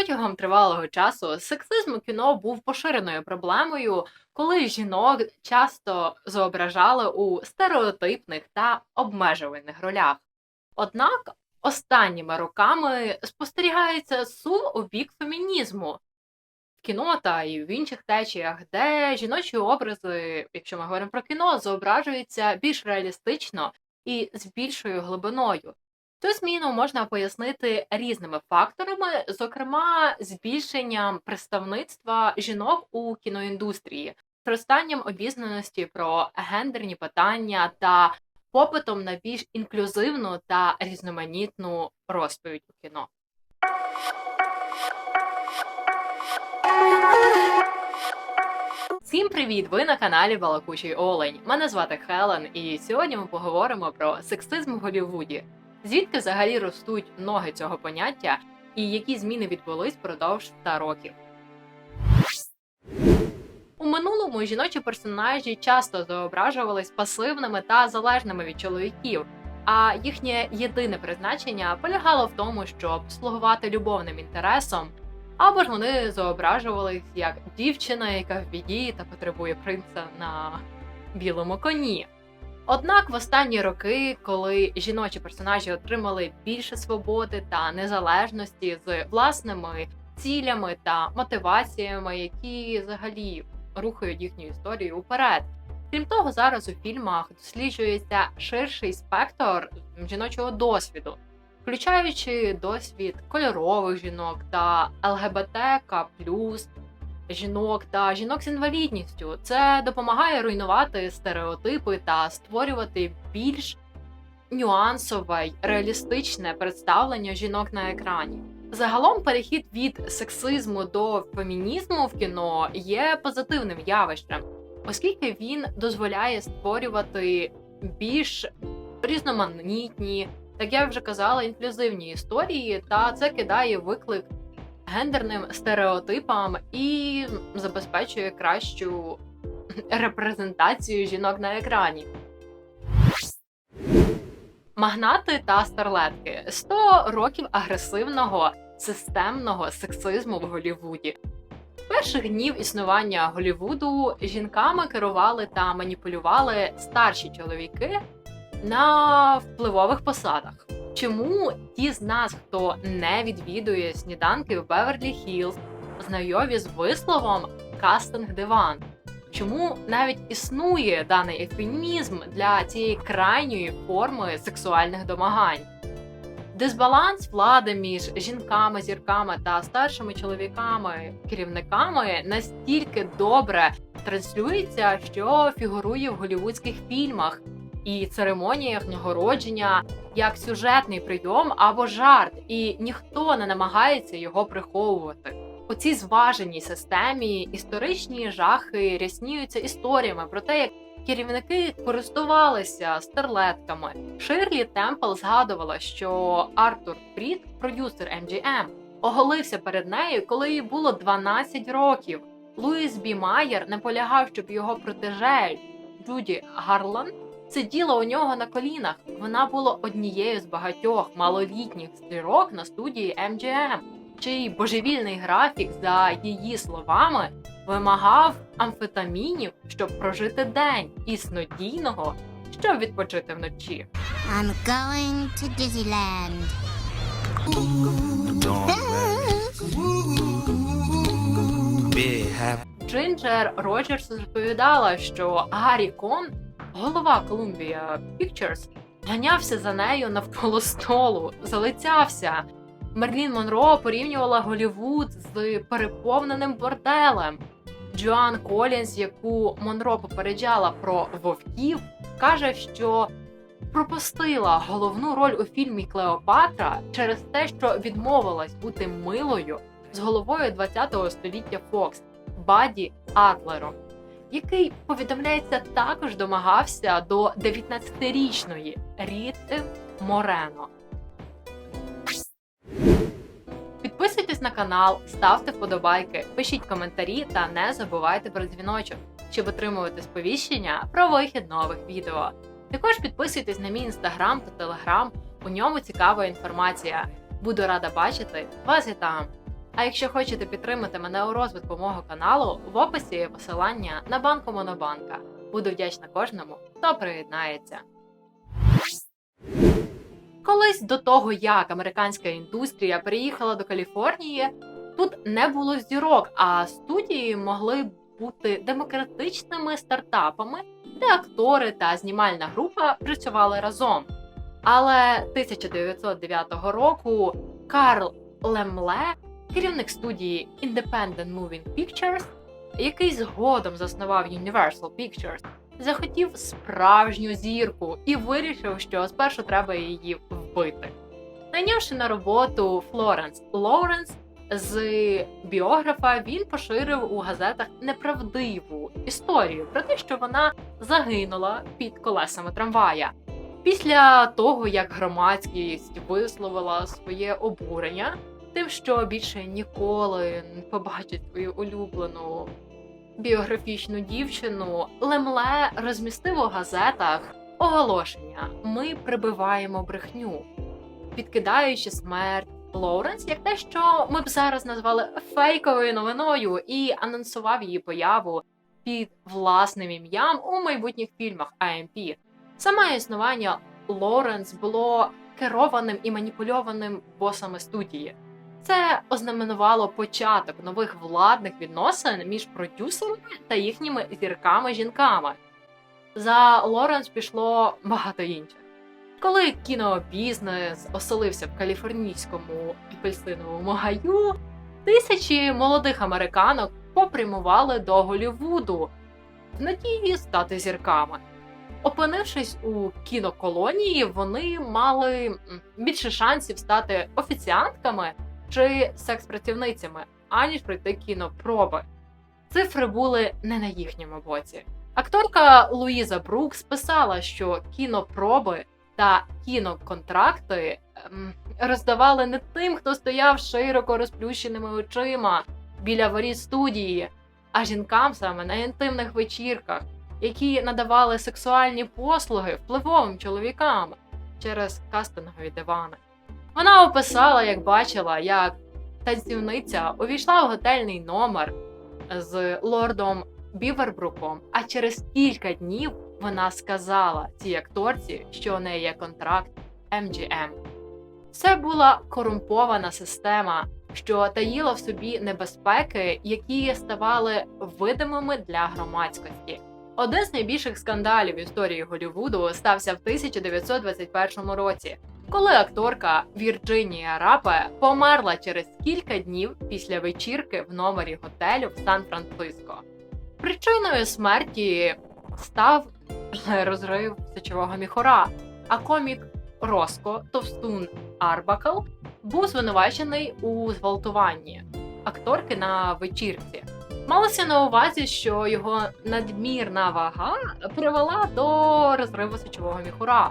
Протягом тривалого часу сексизм у кіно був поширеною проблемою, коли жінок часто зображали у стереотипних та обмежувальних ролях. Однак останніми роками спостерігається сум у бік фемінізму в кіно та і в інших течіях, де жіночі образи, якщо ми говоримо про кіно, зображуються більш реалістично і з більшою глибиною. Цю зміну можна пояснити різними факторами, зокрема збільшенням представництва жінок у кіноіндустрії, зростанням обізнаності про гендерні питання та попитом на більш інклюзивну та різноманітну розповідь у кіно. Всім привіт! Ви на каналі Балакучий Олень. Мене звати Хелен, і сьогодні ми поговоримо про сексизм в Голлівуді. Звідки взагалі ростуть ноги цього поняття, і які зміни відбулись впродовж 100 років. У минулому жіночі персонажі часто зображувались пасивними та залежними від чоловіків, а їхнє єдине призначення полягало в тому, щоб слугувати любовним інтересом, або ж вони зображувались як дівчина, яка в біді та потребує принца на білому коні. Однак в останні роки, коли жіночі персонажі отримали більше свободи та незалежності з власними цілями та мотиваціями, які взагалі рухають їхню історію уперед. Крім того, зараз у фільмах досліджується ширший спектр жіночого досвіду, включаючи досвід кольорових жінок та ЛГБТК жінок та жінок з інвалідністю. Це допомагає руйнувати стереотипи та створювати більш нюансове й реалістичне представлення жінок на екрані. Загалом перехід від сексизму до фемінізму в кіно є позитивним явищем, оскільки він дозволяє створювати більш різноманітні, як я вже казала, інклюзивні історії, та це кидає виклик гендерним стереотипам і забезпечує кращу репрезентацію жінок на екрані. Магнати та старлетки 100 років агресивного системного сексизму в Голлівуді. З перших днів існування Голлівуду жінками керували та маніпулювали старші чоловіки на впливових посадах. Чому ті з нас, хто не відвідує сніданки в Беверлі Хілз, знайомі з висловом кастинг диван? Чому навіть існує даний ефемізм для цієї крайньої форми сексуальних домагань? Дисбаланс влади між жінками, зірками та старшими чоловіками, керівниками настільки добре транслюється, що фігурує в голівудських фільмах і церемоніях нагородження як сюжетний прийом або жарт, і ніхто не намагається його приховувати. У цій зваженій системі історичні жахи рясніються історіями про те, як керівники користувалися стерлетками. Ширлі Темпл згадувала, що Артур Фрід, продюсер MGM, оголився перед нею, коли їй було 12 років. Луїс Бі Майер наполягав, щоб його протеже Джуді Гарланд сиділа у нього на колінах. Вона була однією з багатьох малолітніх зірок на студії MGM, чий божевільний графік, за її словами, вимагав амфетамінів, щоб прожити день, і снодійного, щоб відпочити вночі. I'm going to Disneyland. Джинджер Роджерс розповідала, що Гаррі Кон, голова Columbia Pictures, ганявся за нею навколо столу, залицявся. Мерлін Монро порівнювала Голівуд з переповненим борделем. Джоан Колінс, яку Монро попереджала про вовків, каже, що пропустила головну роль у фільмі Клеопатра через те, що відмовилась бути милою з головою 20-го століття Фокс Баді Атлером, який повідомляється також домагався до 19-річної Ріти Морено. Підписуйтесь на канал, ставте вподобайки, пишіть коментарі та не забувайте про дзвіночок, щоб отримувати сповіщення про вихід нових відео. Також підписуйтесь на мій інстаграм та телеграм, у ньому цікава інформація. Буду рада бачити вас і там. А якщо хочете підтримати мене у розвитку мого каналу, в описі є посилання на банку Монобанка. Буду вдячна кожному, хто приєднається. Колись до того, як американська індустрія переїхала до Каліфорнії, тут не було зірок, а студії могли бути демократичними стартапами, де актори та знімальна група працювали разом. Але 1909 року Карл Лемле, керівник студії Independent Moving Pictures, який згодом заснував Universal Pictures, захотів справжню зірку і вирішив, що спершу треба її вбити. Найнявши на роботу Флоренс Лоуренс з біографа, він поширив у газетах неправдиву історію про те, що вона загинула під колесами трамвая. Після того, як громадськість висловила своє обурення тим, що більше ніколи не побачить свою улюблену біографічну дівчину, Лемле розмістив у газетах оголошення: Ми прибиваємо брехню, підкидаючи смерть Лоуренс як те, що ми б зараз назвали фейковою новиною, і анонсував її появу під власним ім'ям у майбутніх фільмах AMP. Саме існування Лоуренс було керованим і маніпульованим босами студії. Це ознаменувало початок нових владних відносин між продюсерами та їхніми зірками-жінками. За Лоренс пішло багато інших. Коли кінобізнес оселився в каліфорнійському апельсиновому гаю, тисячі молодих американок попрямували до Голлівуду в надії стати зірками. Опинившись у кіноколонії, вони мали більше шансів стати офіціантками чи секс-працівницями, аніж пройти кінопроби. Цифри були не на їхньому боці. Акторка Луїза Брукс писала, що кінопроби та кіноконтракти ем, роздавали не тим, хто стояв широко розплющеними очима біля воріт студії, а жінкам саме на інтимних вечірках, які надавали сексуальні послуги впливовим чоловікам через кастингові дивани. Вона описала, як бачила, як танцівниця увійшла в готельний номер з лордом Бівербруком, а через кілька днів вона сказала цій акторці, що у неї є контракт MGM. Це була корумпована система, що таїла в собі небезпеки, які ставали видимими для громадськості. Один з найбільших скандалів в історії Голлівуду стався в 1921 році, коли акторка Вірджинія Рапе померла через кілька днів після вечірки в номері готелю в Сан-Франциско. Причиною смерті став розрив сечового міхора, а комік Роско Товстун Арбакл був звинувачений у зґвалтуванні акторки на вечірці. Малося на увазі, що його надмірна вага привела до розриву сечового міхура.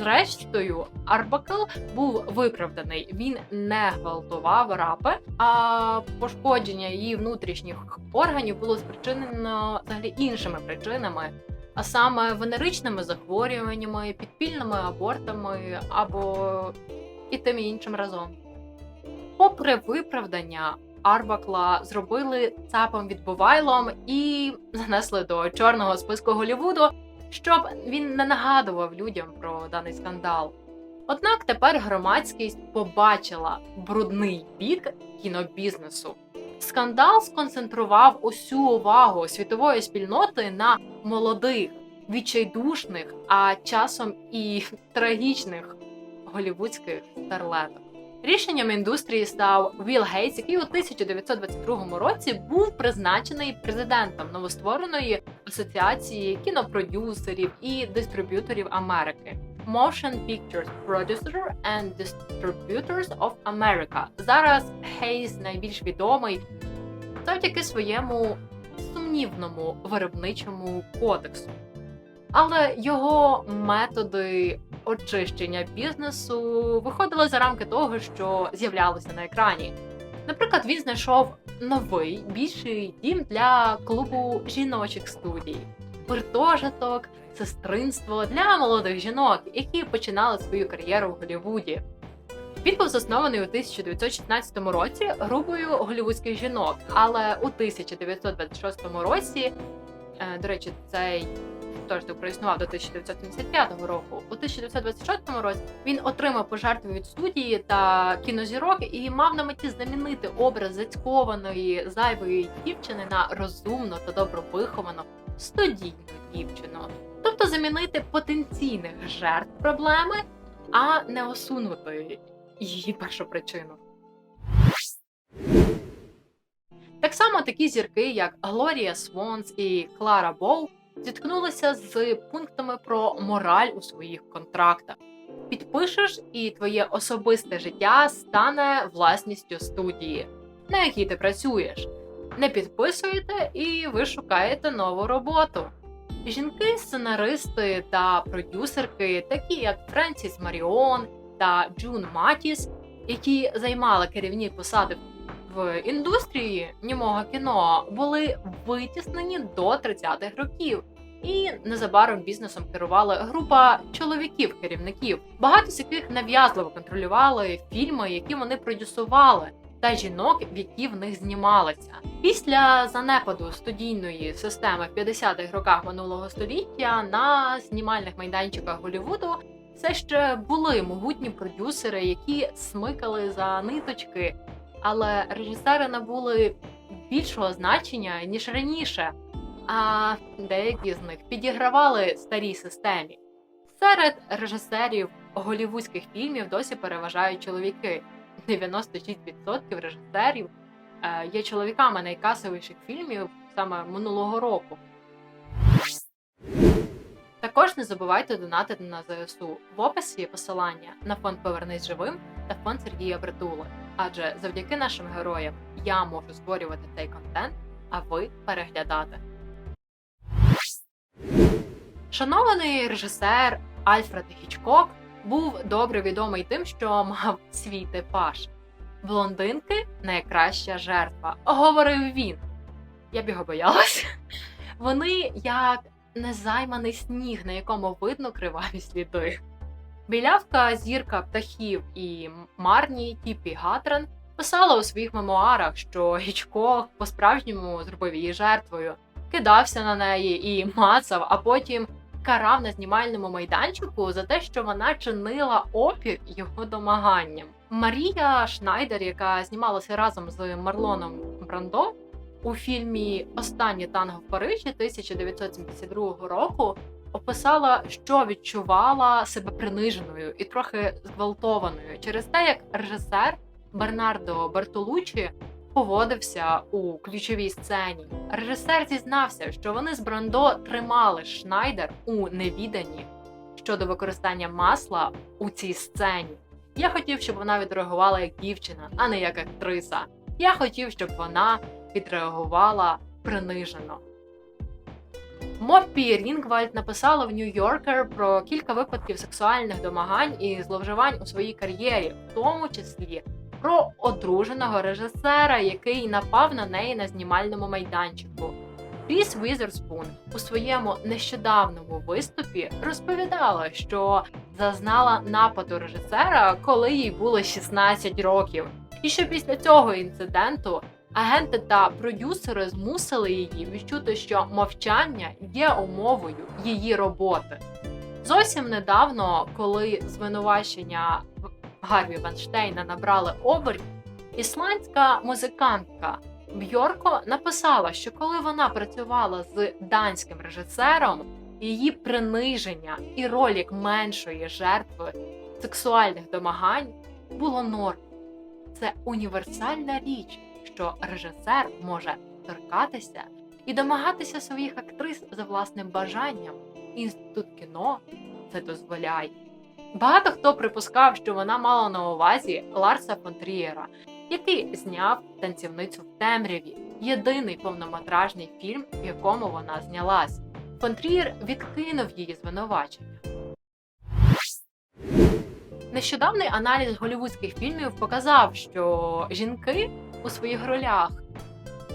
Зрештою, Арбакл був виправданий. Він не гвалтував рапи, а пошкодження її внутрішніх органів було спричинено взагалі іншими причинами, а саме венеричними захворюваннями, підпільними абортами або і тим і іншим разом. Попри виправдання, Арбакла зробили цапом відбувайлом і занесли до чорного списку Голлівуду, щоб він не нагадував людям про даний скандал. Однак тепер громадськість побачила брудний бік кінобізнесу. Скандал сконцентрував усю увагу світової спільноти на молодих, відчайдушних, а часом і трагічних голівудських старлетах. Рішенням індустрії став Вілл Гейтс, який у 1922 році був призначений президентом новоствореної асоціації кінопродюсерів і дистриб'юторів Америки Motion Pictures Producer and Distributors of America. Зараз Гейс найбільш відомий завдяки своєму сумнівному виробничому кодексу. Але його методи очищення бізнесу виходили за рамки того, що з'являлося на екрані. Наприклад, він знайшов новий більший дім для клубу жіночих студій, гуртожиток, сестринство для молодих жінок, які починали свою кар'єру в Голлівуді. Він був заснований у 1916 році групою голівудських жінок, але у 1926 році, е, до речі, цей гуртожиток проіснував до 1975 року. У 1926 році він отримав пожертву від студії та кінозірок і мав на меті замінити образ зацькованої зайвої дівчини на розумну та добровиховану студійну дівчину. Тобто замінити потенційних жертв проблеми, а не усунути її першопричину. Так само такі зірки, як Глорія Свонс і Клара Боу, зіткнулися з пунктами про мораль у своїх контрактах. Підпишеш, і твоє особисте життя стане власністю студії, на якій ти працюєш. Не підписуєте, і ви шукаєте нову роботу. Жінки, сценаристи та продюсерки, такі як Френсіс Маріон та Джун Матіс, які займали керівні посади в індустрії німого кіно, були витіснені до 30-х років. І незабаром бізнесом керувала група чоловіків-керівників, багато з яких нав'язливо контролювали фільми, які вони продюсували, та жінок, в які в них знімалися. Після занепаду студійної системи в 50-х роках минулого століття на знімальних майданчиках Голлівуду все ще були могутні продюсери, які смикали за ниточки, але режисери набули більшого значення ніж раніше. А деякі з них підігравали старій системі. Серед режисерів голівудських фільмів досі переважають чоловіки. 96% режисерів е, є чоловіками найкасовіших фільмів саме минулого року. Також не забувайте донатити на ЗСУ. В описі посилання на фонд Повернись живим та фонд Сергія Притули. Адже завдяки нашим героям я можу створювати цей контент, а ви переглядати. Шанований режисер Альфред Хічкок був добре відомий тим, що мав свій типаж. Блондинки найкраща жертва, говорив він. Я б його боялася. Вони як незайманий сніг, на якому видно криваві сліди. Білявка зірка птахів і Марні Тіпі Гатрен писала у своїх мемуарах, що Гічкок по-справжньому зробив її жертвою, кидався на неї і мацав, а потім карав на знімальному майданчику за те, що вона чинила опір його домаганням. Марія Шнайдер, яка знімалася разом з Марлоном Брандо у фільмі Останнє танго в Парижі 1972 року, описала, що відчувала себе приниженою і трохи зґвалтованою через те, як режисер Бернардо Бертолуччі поводився у ключовій сцені. Режисер зізнався, що вони з Брандо тримали Шнайдер у невіданні щодо використання масла у цій сцені. Я хотів, щоб вона відреагувала як дівчина, а не як актриса. Я хотів, щоб вона відреагувала принижено. Моппі Рінгвальд написала в Нью-Йоркер про кілька випадків сексуальних домагань і зловживань у своїй кар'єрі, в тому числі про одруженого режисера, який напав на неї на знімальному майданчику. Ріс Візерспун у своєму нещодавному виступі розповідала, що зазнала нападу режисера, коли їй було 16 років, і що після цього інциденту агенти та продюсери змусили її відчути, що мовчання є умовою її роботи. Зовсім недавно, коли звинувачення Гарві Ванштейна набрали оберть, ісландська музикантка Бьорко написала, що коли вона працювала з данським режисером, її приниження і роль меншої жертви сексуальних домагань було норм. Це універсальна річ, що режисер може торкатися і домагатися своїх актрис за власним бажанням. Інститут кіно це дозволяє. Багато хто припускав, що вона мала на увазі Ларса фон Трієра, який зняв танцівницю в темряві, єдиний повнометражний фільм, в якому вона знялась. Фон Трієр відкинув її звинувачення. Нещодавний аналіз голівудських фільмів показав, що жінки у своїх ролях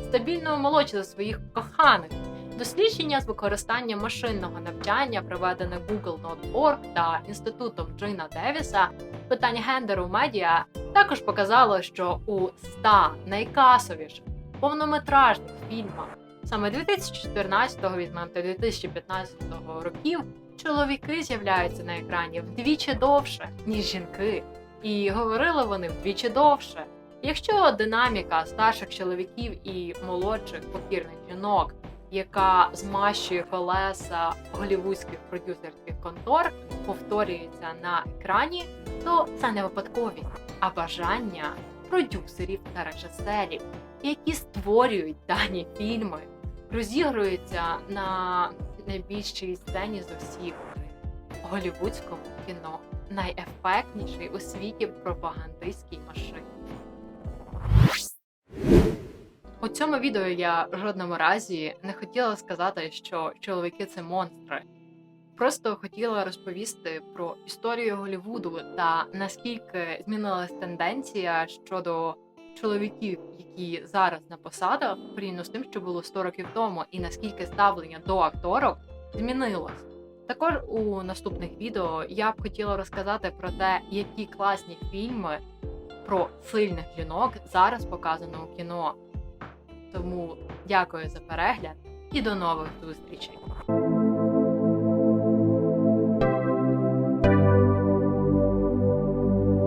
стабільно молодші за своїх коханих, Дослідження з використанням машинного навчання, проведене Google.org та інститутом Джина Девіса, з питань гендеру в медіа, також показало, що у 100 найкасовіших повнометражних фільмах саме 2014 візьмемо та 2015 років чоловіки з'являються на екрані вдвічі довше, ніж жінки, і говорили вони вдвічі довше. Якщо динаміка старших чоловіків і молодших покірних жінок, яка змащує колеса голівудських продюсерських контор, повторюється на екрані, то це не випадковість, а бажання продюсерів та режисерів, які створюють дані фільми, розігруються на найбільшій сцені з усіх голівудському кіно, найефектніший у світі пропагандистській машині. У цьому відео я в жодному разі не хотіла сказати, що чоловіки це монстри. Просто хотіла розповісти про історію Голлівуду та наскільки змінилась тенденція щодо чоловіків, які зараз на посадах, порівняно з тим, що було 100 років тому, і наскільки ставлення до акторок змінилось. Також у наступних відео я б хотіла розказати про те, які класні фільми про сильних жінок зараз показано у кіно. Тому дякую за перегляд і до нових зустрічей!